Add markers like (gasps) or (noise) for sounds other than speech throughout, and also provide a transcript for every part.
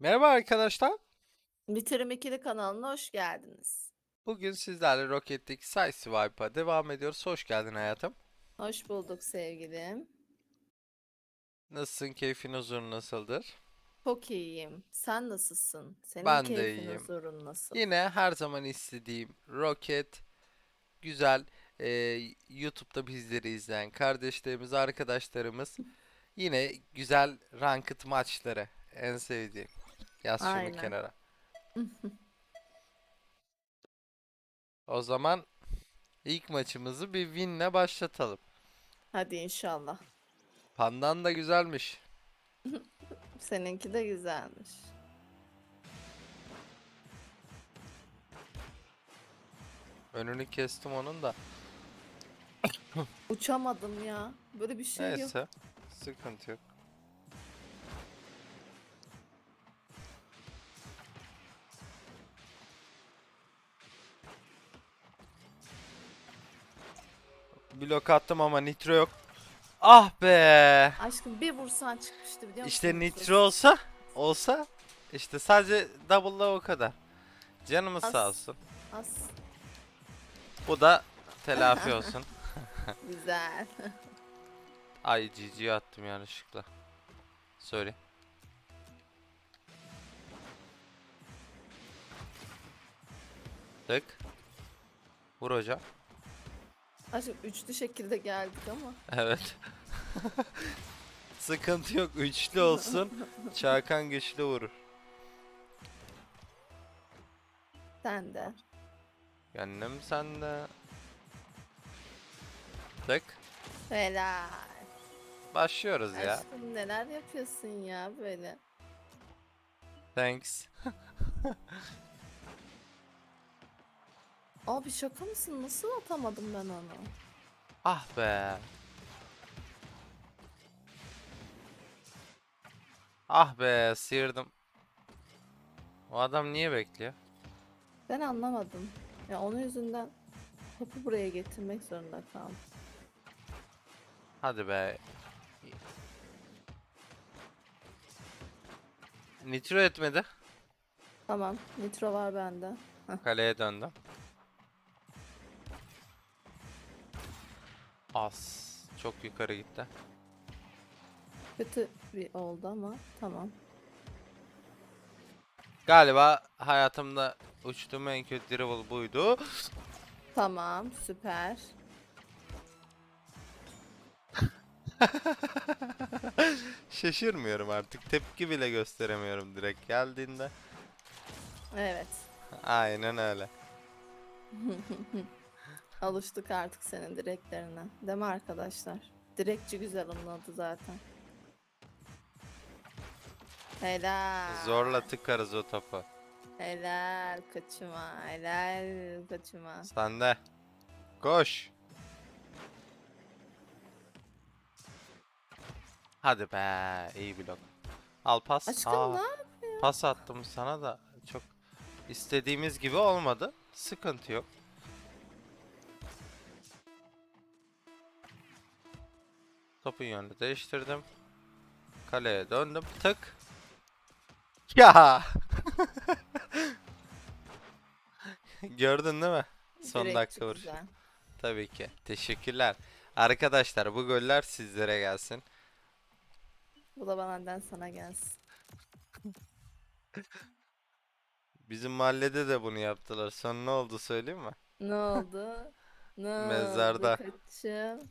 Merhaba arkadaşlar. Bitirim ikili kanalına hoş geldiniz. Bugün sizlerle Rocket League Side Swipe'a devam ediyoruz. Hoş geldin hayatım. Hoş bulduk sevgilim. Nasılsın? Keyfin huzurun nasıldır? Çok iyiyim. Sen nasılsın? Senin Ben de keyfin, iyiyim. huzurun nasıl? Yine her zaman istediğim Rocket güzel e, YouTube'da bizleri izleyen kardeşlerimiz, arkadaşlarımız yine güzel ranked maçları en sevdiğim. Yaz şunu Aynen. kenara. (laughs) O zaman ilk maçımızı bir winle başlatalım. Hadi inşallah. Pandan da güzelmiş. (laughs) Seninki de güzelmiş. Önünü kestim onun da. Uçamadım ya. Böyle bir şey yok. Neyse. Sıkıntı yok. Blok attım ama nitro yok. Ah be. Aşkım bir vursan çıkmıştı biliyor musun? İşte nitro olsa olsa işte sadece double'la o kadar. Canımız sağ As. olsun. Az. Bu da telafi olsun. (laughs) (laughs) Güzel. (laughs) Ay GG attım yanlışlıkla. Sorry. Tık. Vur hocam. Aşkım üçlü şekilde geldik ama. Evet. (laughs) Sıkıntı yok. Üçlü olsun. Çakan güçlü vurur. Sen de. Gönlüm sende. Tık. Helal. Başlıyoruz ya. Aşkım neler yapıyorsun ya böyle. Thanks. (laughs) Abi şaka mısın? Nasıl atamadım ben onu? Ah be. Ah be sıyırdım. O adam niye bekliyor? Ben anlamadım. Ya onun yüzünden topu buraya getirmek zorunda kaldım. Hadi be. Nitro etmedi. Tamam, nitro var bende. Kaleye döndüm. As. Çok yukarı gitti. Kötü bir oldu ama tamam. Galiba hayatımda uçtuğum en kötü dribble buydu. Tamam, süper. (laughs) Şaşırmıyorum artık. Tepki bile gösteremiyorum direkt geldiğinde. Evet. Aynen öyle. (laughs) Alıştık artık senin direklerine. Değil mi arkadaşlar? Direkçi güzel onun adı zaten. Helal. Zorla tıkarız o topu. Helal kaçıma. Helal kaçıma. Sen de. Koş. Hadi be. iyi blok. Al pas. Aşkım Aa, ne yapıyorsun? pas attım sana da çok istediğimiz gibi olmadı. Sıkıntı yok. Topun yönünü değiştirdim. Kaleye döndüm. Tık. (laughs) Ya. (laughs) Gördün değil mi? Son Direkçi dakika vuruşu. güzel. Tabii ki. Teşekkürler. Arkadaşlar bu goller sizlere gelsin. Bu da benden sana gelsin. (laughs) Bizim mahallede de bunu yaptılar. Sonra ne oldu söyleyeyim mi? Ne oldu? Ne Mezarda. oldu kaçım?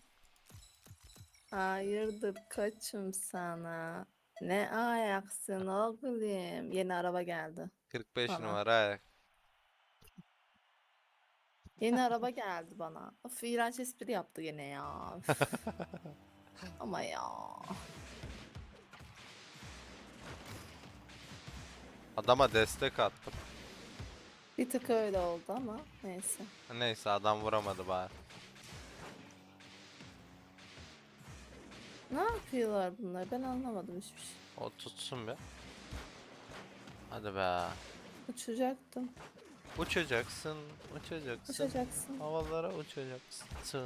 Hayırdır kaçım sana? Ne ayaksın oğlum? Yeni araba geldi. 45 Tamam. numara. Yeni araba geldi bana. Of iğrenç espri yaptı gene ya. Üf. (laughs) Ama ya. Adama destek attım. Bir tık öyle oldu ama neyse. Neyse adam vuramadı bari. Ne yapıyorlar bunlar? Ben anlamadım hiçbir şey. O tutsun be. Hadi be. Uçacaktım. Uçacaksın, uçacaksın. Uçacaksın. Havalara uçacaksın.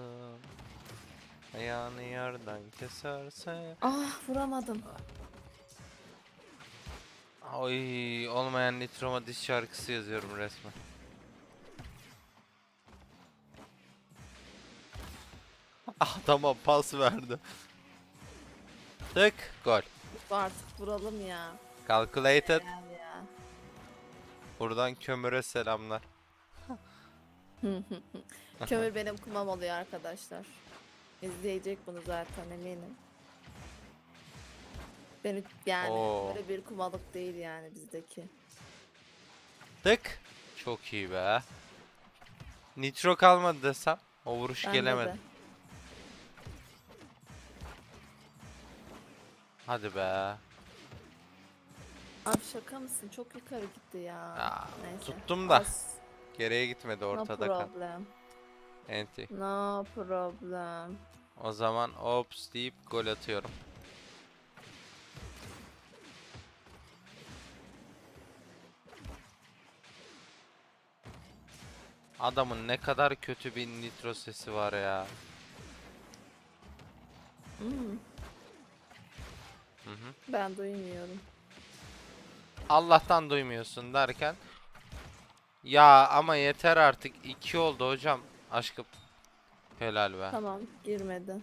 Ayağını yerden keserse Ah vuramadım. Oy olmayan Nitroma diş şarkısı yazıyorum resmen. Adama pas verdi. Tık gol. Artık vuralım ya. Calculated. Gel ya. Buradan kömüre selamlar. (laughs) Kömür benim kumam oluyor arkadaşlar. İzleyecek bunu zaten eminim. Beni yani Oo. böyle bir kumalık değil yani bizdeki. Tık. Çok iyi be. Nitro kalmadı desem. O vuruş Bende gelemedi. de. Hadi be. Abi şaka mısın? Çok yukarı gitti ya. Ya, Neyse. tuttum da. Az. Geriye gitmedi No ortada kal. problem. Enti. No problem. O zaman ops deyip gol atıyorum. Adamın ne kadar kötü bir nitro sesi var ya. Hmm, Hı hı. ben duymuyorum. Allah'tan duymuyorsun derken. Ya ama yeter artık. iki oldu hocam. Aşkım. Helal be. Tamam girmedi.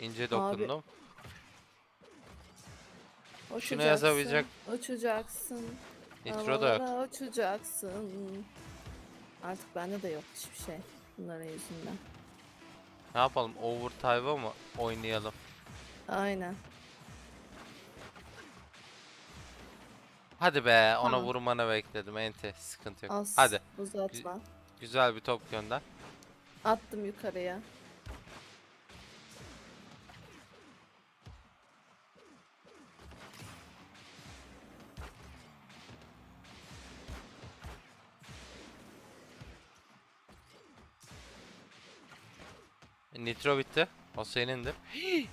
İnce dokundum. Uçacaksın, yazabilecek- Uçacaksın. Nitro da yok. Uçacaksın. Artık bende de yok hiçbir şey. Bunların yüzünden. Ne yapalım? Overtime'a mı oynayalım? Aynen. Hadi be, ona Tamam. vurmanı bekledim. Ente, sıkıntı yok. Az Hadi, uzatma. güzel bir top gönder. Attım yukarıya. Nitro bitti. O senindir. (gasps)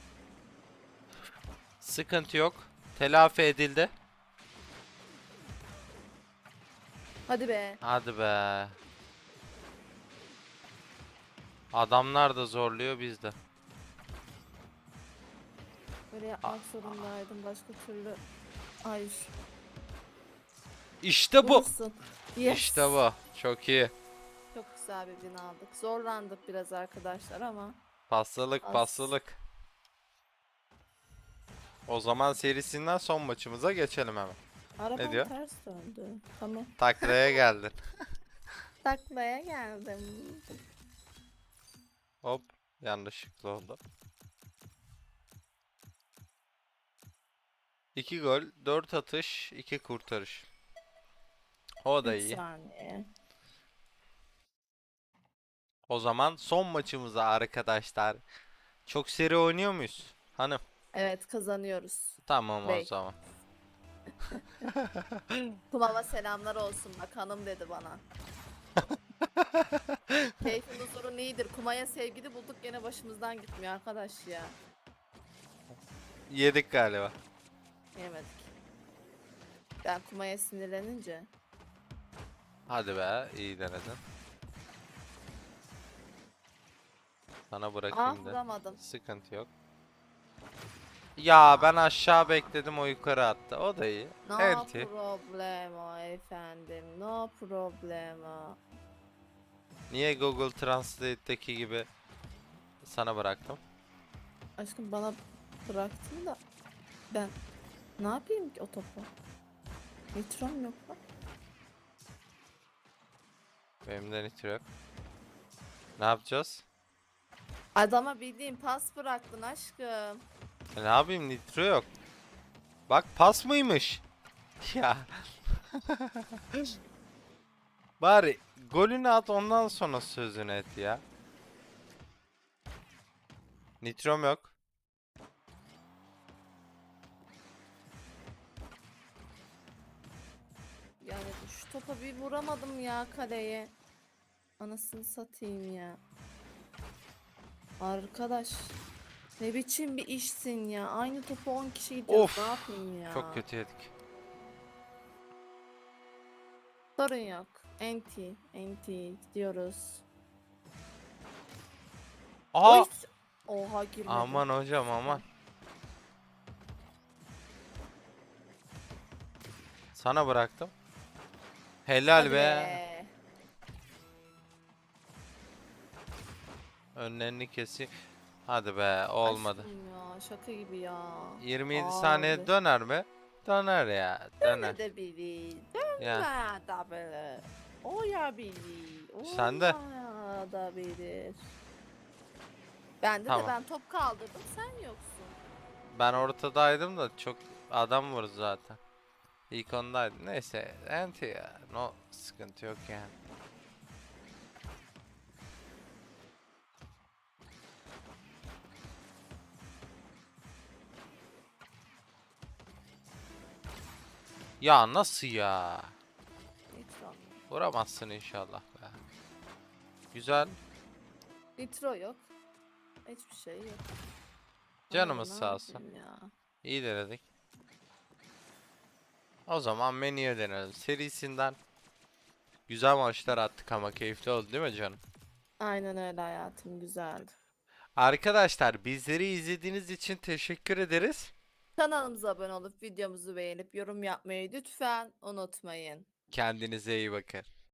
Sıkıntı yok. Telafi edildi. Hadi be. Hadi be. Adamlar da zorluyor biz de. Böyle yapmak zorundaydım. Başka türlü. Hayır. İşte bu. Yes. İşte bu. Çok iyi. Güzel bir win aldık. Zorlandık biraz arkadaşlar ama. Paslılık, Az. paslılık. O zaman serisinden son maçımıza geçelim hemen. Arabam diyor? ters döndü. Tamam. Taklaya (laughs) geldin. Taklaya geldim. Hop, yanlışlıkla oldu. 2 gol, 4 atış, 2 kurtarış. O da Üç iyi. saniye. O zaman son maçımıza arkadaşlar. Çok seri oynuyor muyuz? Hanım. Evet kazanıyoruz. Tamam o Bey. zaman. (laughs) Kumama selamlar olsun bak hanım dedi bana. (laughs) Keyfin huzurun iyidir. Kumaya sevgili bulduk gene başımızdan gitmiyor arkadaş ya. Yedik galiba. Yemedik. Ben kumaya sinirlenince. Hadi be, iyi denedin. Sana Ah bırakayım da. vuramadım. Sıkıntı yok. Ya ben aşağı bekledim o yukarı attı. O da iyi. No Enti. problemo efendim. No problemo. Niye Google Translate'deki gibi sana bıraktım? Aşkım bana bıraktın da ben ne yapayım ki o topu? Nitrom yok lan. Benim de nitro yok. Ne yapacağız? Adama bildiğin pas bıraktın aşkım. E ne yapayım nitro yok. Bak pas mıymış? (laughs) Ya. Bari golünü at ondan sonra sözünü et ya. Nitrom yok. Yani şu topa bir vuramadım ya kaleye. Anasını satayım ya. Arkadaş. Ne biçim bir işsin ya. Aynı topu 10 kişi gidiyor. Of, Ne yapayım ya? Çok kötü yedik. Sorun yok. Enti. Enti. Gidiyoruz. Aa! Oy, Oha girmedi. Aman hocam aman. Sana bıraktım. Helal Hadi be. Önlerini kesi. Hadi be olmadı. Aşkım ya şaka gibi ya. 27 Abi. saniye döner mi? Döner ya. Döner. de biri. Ya. Dönme da böyle. O ya biri. O Sen de. ya da biri. Bende Tamam. de ben top kaldırdım sen yoksun. Ben ortadaydım da çok adam var zaten. İlk ondaydı. Neyse. Enti ya. No sıkıntı yok yani. Ya nasıl ya? Nitro. Vuramazsın inşallah be. Güzel. Nitro yok. Hiçbir şey yok. Canımız ne sağ olsun. Ya. İyi denedik. O zaman menüye dönelim. Serisinden güzel maçlar attık ama keyifli oldu değil mi canım? Aynen öyle hayatım güzeldi. Arkadaşlar bizleri izlediğiniz için teşekkür ederiz. Kanalımıza abone olup videomuzu beğenip yorum yapmayı lütfen unutmayın. Kendinize iyi bakın.